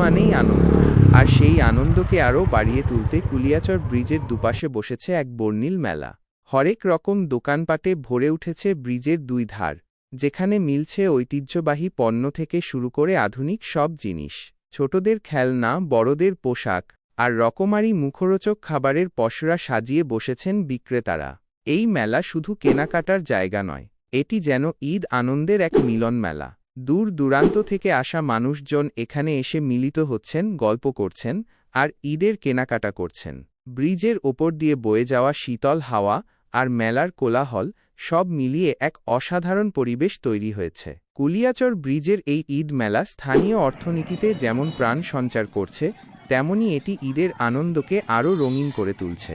মানেই আনন্দ। আর সেই আনন্দকে আরও বাড়িয়ে তুলতে কুলিয়াচর ব্রিজের দুপাশে বসেছে এক বর্ণিল মেলা। হরেক রকম দোকানপাটে ভরে উঠেছে ব্রিজের দুই ধার, যেখানে মিলছে ঐতিহ্যবাহী পণ্য থেকে শুরু করে আধুনিক সব জিনিস। ছোটদের খেলনা, বড়দের পোশাক, আর রকমারি মুখরোচক খাবারের পসরা সাজিয়ে বসেছেন বিক্রেতারা। এই মেলা শুধু কেনাকাটার জায়গা নয়, এটি যেন ঈদ আনন্দের এক মিলন মেলা দূর দূরান্ত থেকে আসা মানুষজন এখানে এসে মিলিত হচ্ছেন, গল্প করছেন আর ঈদের কেনাকাটা করছেন। ব্রিজের ওপর দিয়ে বয়ে যাওয়া শীতল হাওয়া আর মেলার কোলাহল সব মিলিয়ে এক অসাধারণ পরিবেশ তৈরি হয়েছে। কুলিয়াচর ব্রিজের এই ঈদ মেলা স্থানীয় অর্থনীতিতে যেমন প্রাণ সঞ্চার করছে, তেমনি এটি ঈদের আনন্দকে আরও রঙিন করে তুলছে।